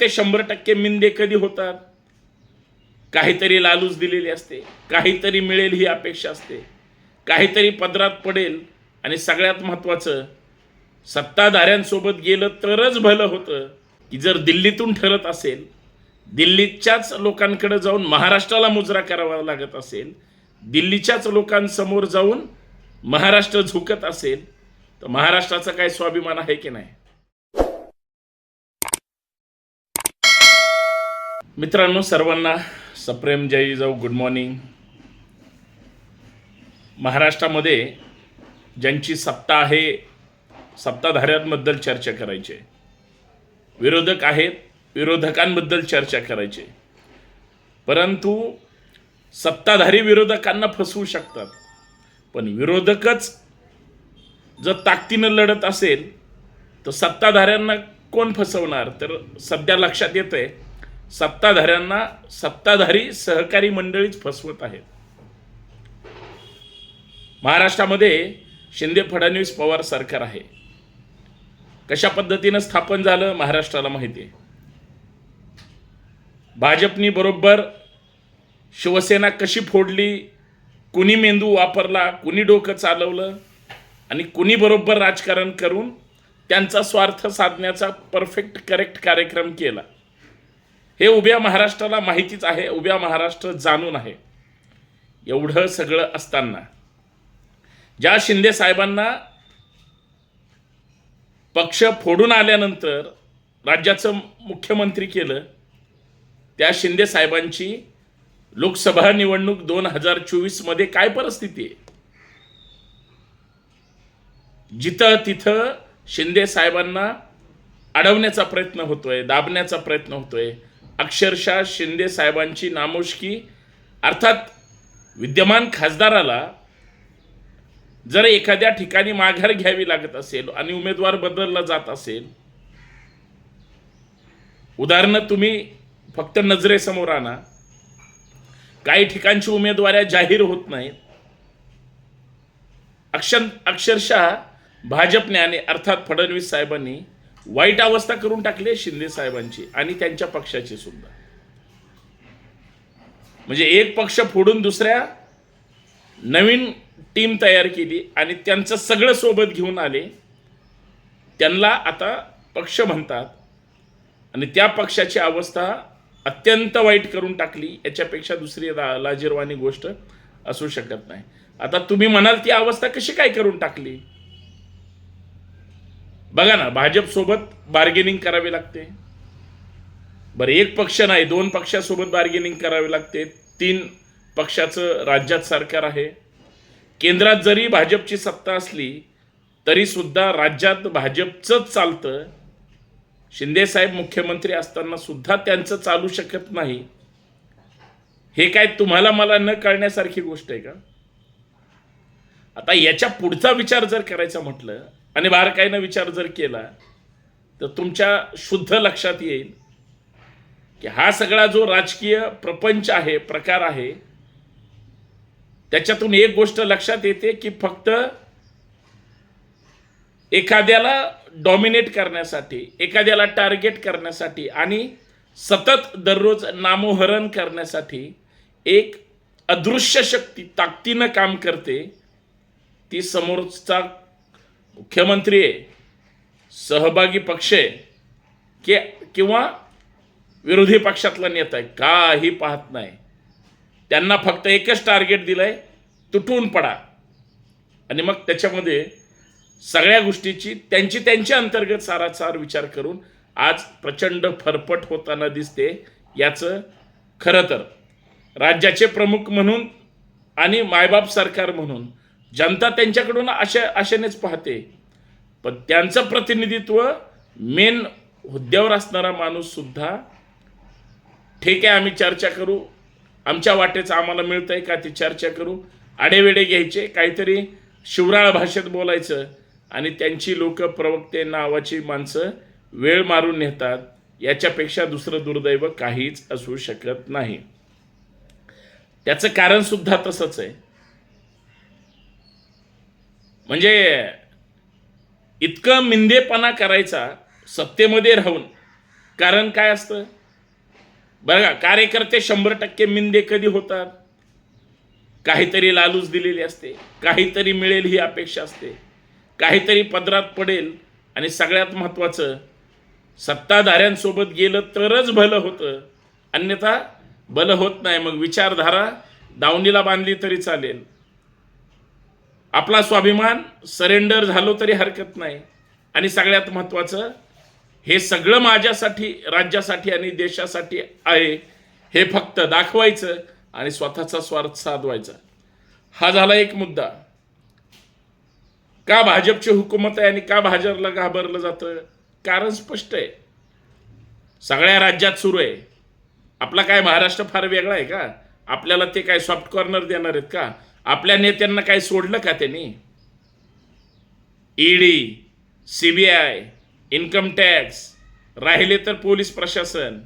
ते शंभर टक्के मिंदे कधी होतात? काहीतरी लालूच दिलेली असते. काहीतरी मिळेल ही अपेक्षा असते. काहीतरी पदरात पडेल आणि सगळ्यात महत्त्वाचं सत्ताधाऱ्यांसोबत गेलं तरच भलं होतं. की जर दिल्लीतून ठरत असेल दिल्लीच्याच लोकांकडे जाऊन महाराष्ट्राला मुजरा करावा लागत असेल दिल्लीच्याच लोकांसमोर जाऊन महाराष्ट्र झुकत असेल तर महाराष्ट्राचा काय स्वाभिमान आहे की नाही? मित्रांनो सर्वांना सप्रेम जय जाऊ गुड मॉर्निंग महाराष्ट्रामध्ये ज्यांची सत्ता आहे सत्ताधाऱ्यांबद्दल चर्चा करायची विरोधक आहेत विरोधकांबद्दल चर्चा करायची परंतु सत्ताधारी विरोधकांना फसवू शकतात. पण विरोधकच जर ताकदीनं लढत असेल तर सत्ताधाऱ्यांना कोण फसवणार? तर सध्या लक्षात येतं आहे सत्ताधाऱ्यांना सत्ताधारी सहकारी मंडळीच फसवत आहेत. महाराष्ट्रामध्ये शिंदे फडणवीस पवार सरकार आहे. कशा पद्धतीनं स्थापन झालं महाराष्ट्राला माहिती आहे. भाजपनी बरोबर शिवसेना कशी फोडली कुणी मेंदू वापरला कुणी डोकं चालवलं आणि कुणी बरोबर राजकारण करून त्यांचा स्वार्थ साधण्याचा परफेक्ट करेक्ट कार्यक्रम केला. हे उभ्या महाराष्ट्राला माहितीच आहे उभ्या महाराष्ट्र जाणून आहे. एवढं सगळं असताना ज्या शिंदे साहेबांना पक्ष फोडून आल्यानंतर राज्याचं मुख्यमंत्री केलं त्या शिंदे साहेबांची लोकसभा निवडणूक दोन हजार चोवीसमध्ये काय परिस्थिती आहे? जिथं तिथं शिंदे साहेबांना अडवण्याचा प्रयत्न होतोय दाबण्याचा प्रयत्न होतोय अक्षरशः शिंदे साहेबांची नामुष्की. अर्थात विद्यमान खासदाराला जर एखाद्या ठिकाणी माघार घ्यावी लागत असेल आणि उमेदवार बदलला जात असेल उदाहरणं तुम्ही फक्त नजरेसमोर आणा. काही ठिकाणची उमेदवाऱ्या जाहीर होत नाहीत. अक्षर अक्षरशः भाजपने आणि अर्थात फडणवीस साहेबांनी वाईट अवस्था करून टाकली शिंदे साहेबांची आणि त्यांच्या पक्षाची सुद्धा. म्हणजे एक पक्ष फोडून दुसऱ्या नवीन टीम तयार केली आणि त्यांचं सगळं सोबत घेऊन आले. त्यांना आता पक्ष म्हणतात आणि त्या पक्षाची अवस्था अत्यंत वाईट करून टाकली. याच्यापेक्षा दुसरी ला लाजीरवाणी गोष्ट असू शकत नाही. आता तुम्ही म्हणाल ती अवस्था कशी काय करून टाकली? बघा ना भाजपसोबत बार्गेनिंग करावी लागते. बरं एक पक्ष नाही दोन पक्षासोबत बार्गेनिंग करावी लागते. तीन पक्षाचं राज्यात सरकार आहे. केंद्रात जरी भाजपची सत्ता असली तरी सुद्धा राज्यात भाजपचंच चालतं. शिंदेसाहेब मुख्यमंत्री असताना सुद्धा त्यांचं चालू शकत नाही. हे काय तुम्हाला मला न कळण्यासारखी गोष्ट आहे का? आता याच्या पुढचा विचार जर करायचा म्हटलं आणि बारकाईनं विचार जर केला तर तुमच्या शुद्ध लक्षात येईल की हा सगळा जो राजकीय प्रपंच आहे प्रकार आहे त्याच्यातून एक गोष्ट लक्षात येते की फक्त एखाद्याला डॉमिनेट करण्यासाठी एखाद्याला टार्गेट करण्यासाठी आणि सतत दररोज नामोहरण करण्यासाठी एक अदृश्य शक्ती ताकदीनं काम करते ती समोरचा मुख्यमंत्री आहे सहभागी पक्ष आहे की किंवा विरोधी पक्षातला नेता आहे काही पाहत नाही. त्यांना फक्त एकच टार्गेट दिलंय तुटून पडा. आणि मग त्याच्यामध्ये सगळ्या गोष्टीची त्यांची त्यांच्या अंतर्गत सारासार विचार करून आज प्रचंड फरफट होताना दिसते याचं खरं तर. राज्याचे प्रमुख म्हणून आणि मायबाप सरकार म्हणून जनता त्यांच्याकडून आशा आशेनेच पाहते. पण त्यांचं प्रतिनिधित्व मेन हुद्द्यावर असणारा माणूस सुद्धा ठीक आहे आम्ही चर्चा करू. आमच्या वाटेचं आम्हाला मिळतंय आहे का ती चर्चा करू. आडेवेडे घ्यायचे काहीतरी शिवराळ भाषेत बोलायचं आणि त्यांची लोक प्रवक्ते नावाची माणसं वेळ मारून नेतात. याच्यापेक्षा दुसरं दुर्दैव काहीच असू शकत नाही. त्याचं कारण सुद्धा तसंच आहे. म्हणजे इतकं मिंदेपणा करायचा सत्तेमध्ये राहून. कारण काय असतं? बरं का कार्यकर्ते शंभर टक्के मिंदे कधी होतात? काहीतरी लालूच दिलेली असते काहीतरी मिळेल ही अपेक्षा असते काहीतरी पदरात पडेल आणि सगळ्यात महत्त्वाचं सत्ताधाऱ्यांसोबत गेलं तरच भलं होतं. अन्यथा भलं होत नाही. मग विचारधारा दावणीला बांधली तरी चालेल. आपला स्वाभिमान सरेंडर झालो तरी हरकत नाही. आणि सगळ्यात महत्त्वाचं हे सगळं माझ्यासाठी राज्यासाठी आणि देशासाठी आहे हे फक्त दाखवायचं आणि स्वतःचा स्वार्थ साधवायचा. हा झाला एक मुद्दा. का भाजपची हुकूमत आहे आणि का भाजपला घाबरलं जातं? कारण स्पष्ट आहे. सगळ्या राज्यात सुरू आहे. आपला काय महाराष्ट्र फार वेगळा आहे का? आपल्याला ते काय सॉफ्ट कॉर्नर देणार आहेत का? आपल्या नेत्यांना काही सोडलं का त्यांनी? ईडी सीबीआय इन्कम टॅक्स राहिले तर पोलीस प्रशासन.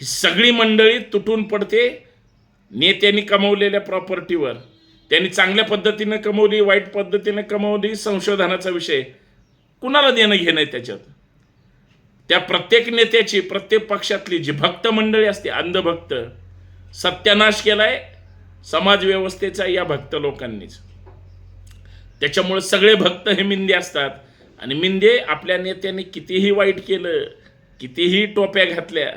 ही सगळी मंडळी तुटून पडते नेत्यांनी कमवलेल्या प्रॉपर्टीवर त्यांनी चांगल्या पद्धतीनं कमवली वाईट पद्धतीनं कमवली संशोधनाचा विषय. कुणाला देणं घेणं आहे त्याच्यात? त्या प्रत्येक नेत्याची प्रत्येक पक्षातली जी भक्त मंडळी असते अंधभक्त सत्यानाश केलाय समाज व्यवस्थेचा या भक्त लोकांनीच. त्याच्यामुळे सगळे भक्त हे मिंदे असतात. आणि मिंदे आपल्या नेत्यांनी कितीही वाईट केलं कितीही टोप्या घातल्या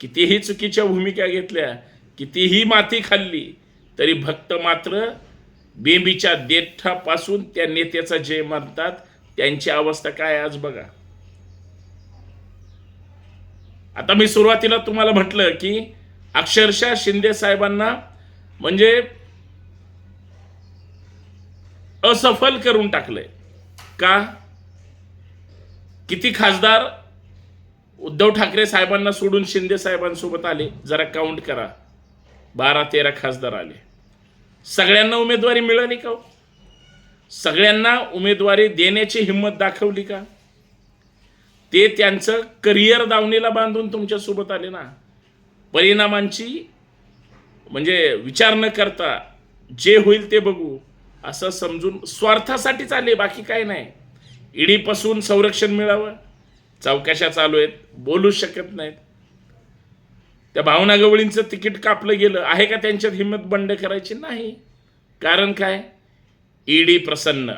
कितीही चुकीच्या भूमिका घेतल्या कितीही माती खाल्ली तरी भक्त मात्र बेबीच्या देठापासून त्या नेत्याचा जय मानतात. त्यांची अवस्था काय आज बघा. आता मी सुरुवातीला तुम्हाला म्हटलं की अक्षरशः शिंदे साहेबांना म्हणजे असफल करून टाकलंय. का? किती खासदार उद्धव ठाकरे साहेबांना सोडून शिंदे साहेबांसोबत आले? जरा काउंट करा. बारा तेरा खासदार आले. सगळ्यांना उमेदवारी मिळाली का हो? सगळ्यांना उमेदवारी देण्याची हिंमत दाखवली का? ते त्यांचं करिअर दावणीला बांधून तुमच्यासोबत आले ना. परिणामांची म्हणजे विचार न करता जे होईल ते बघू असं समजून स्वार्थासाठीच आले बाकी काय नाही. ईडीपासून संरक्षण मिळावं चौकशा चालू आहेत बोलू शकत नाहीत. त्या भावना गवळींचं तिकीट कापलं गेलं आहे का त्यांच्यात हिंमत बंड करायची? नाही. कारण काय? ईडी प्रसन्न.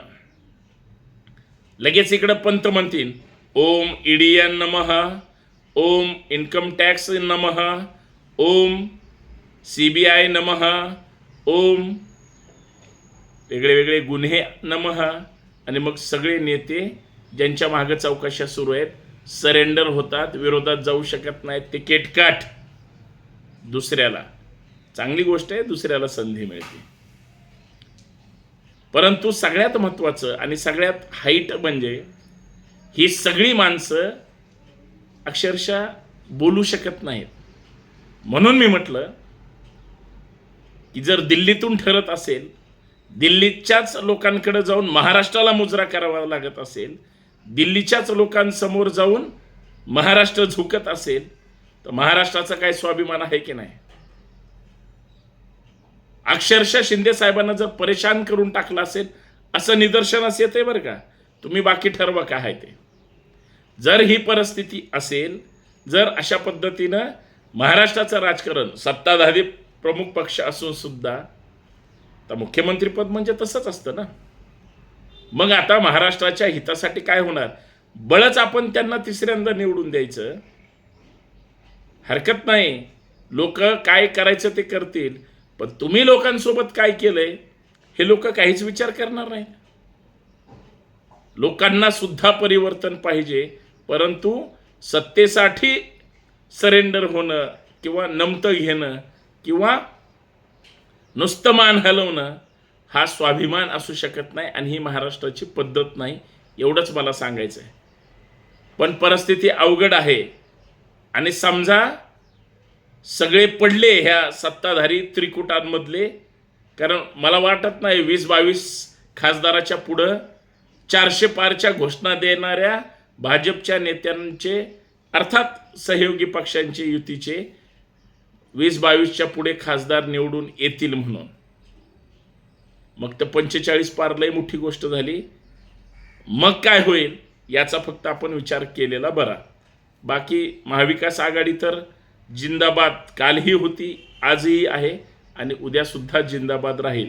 लगेच इकडं पंत म्हणतील ओम एन नमः ओम इन्कम टॅक्स नमः ओम सी बी आय नमः ओम वेगळे वेगळे गुन्हे नमः आणि मग सगळे नेते ज्यांच्या मागं चौकशा सुरू आहेत सरेंडर होतात विरोधात जाऊ शकत नाहीत ते केटकाट दुसऱ्याला. चांगली गोष्ट आहे दुसऱ्याला संधी मिळते. परंतु सगळ्यात महत्त्वाचं आणि सगळ्यात हाईट म्हणजे ही सगळी माणसं अक्षरशः बोलू शकत नाहीत. म्हणून मी म्हटलं की जर दिल्लीतून ठरत असेल दिल्लीच्याच लोकांकडे जाऊन महाराष्ट्राला मुजरा करावा लागत असेल दिल्लीच्याच लोकांसमोर जाऊन महाराष्ट्र झुकत असेल तर महाराष्ट्राचा काय स्वाभिमान आहे की नाही? अक्षरशः शिंदे साहेबांना जर परेशान करून टाकलं असेल असं निदर्शनास येते बरं का? तुम्ही बाकी ठरवा काय आहे ते. जर ही परिस्थिती असेल जर अशा पद्धतीनं महाराष्ट्राचं राजकारण सत्ताधारी प्रमुख पक्ष असून सुद्धा तर मुख्यमंत्रीपद म्हणजे तसंच असतं ना. मग आता महाराष्ट्राच्या हितासाठी काय होणार? बळच आपण त्यांना तिसऱ्यांदा निवडून द्यायचं. हरकत नाही. लोक काय करायचं ते करतील. पण तुम्ही लोकांसोबत काय केलंय हे लोक काहीच विचार करणार नाही. लोकांना सुद्धा परिवर्तन पाहिजे. परंतु सत्तेसाठी सरेंडर होणं किंवा नमतं घेणं किंवा नुसतं मान हलवणं हा स्वाभिमान असू शकत नाही आणि ही महाराष्ट्राची पद्धत नाही एवढंच मला सांगायचं आहे पण परिस्थिती अवघड आहे. आणि समजा सगळे पडले ह्या सत्ताधारी त्रिकुटांमधले कारण मला वाटत नाही वीस बावीस खासदाराच्या पुढं चारशे पारच्या घोषणा देणाऱ्या भाजपच्या नेत्यांचे अर्थात सहयोगी पक्षांचे युतीचे वीस बावीसच्या पुढे खासदार निवडून येतील म्हणून. मग तर पंचेचाळीस पार लय मोठी गोष्ट झाली. मग काय होईल याचा फक्त आपण विचार केलेला बरा. बाकी महाविकास आघाडी तर जिंदाबाद कालही होती आजही आहे आणि उद्यासुद्धा जिंदाबाद राहील.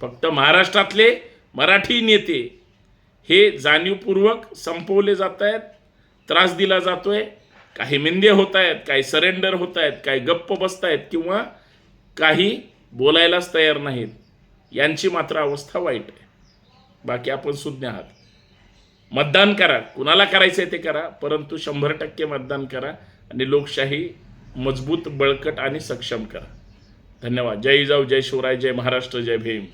फक्त महाराष्ट्रातले मराठी नेते हे जाणीवपूर्वक संपवले जात आहेत त्रास दिला जातोय काही मिंदे होत आहेत काही सरेंडर होत आहेत काही गप्प बसत आहेत किंवा काही बोलायलाच तयार नाहीत. यांची मात्र अवस्था वाईट आहे. बाकी आपण सुज्ञ आहात. मतदान करा. कुणाला करायचं आहे ते करा परंतु शंभर टक्के मतदान करा आणि लोकशाही मजबूत बळकट आणि सक्षम करा. धन्यवाद. जय जाऊ जय शिवराय जय महाराष्ट्र जय भीम.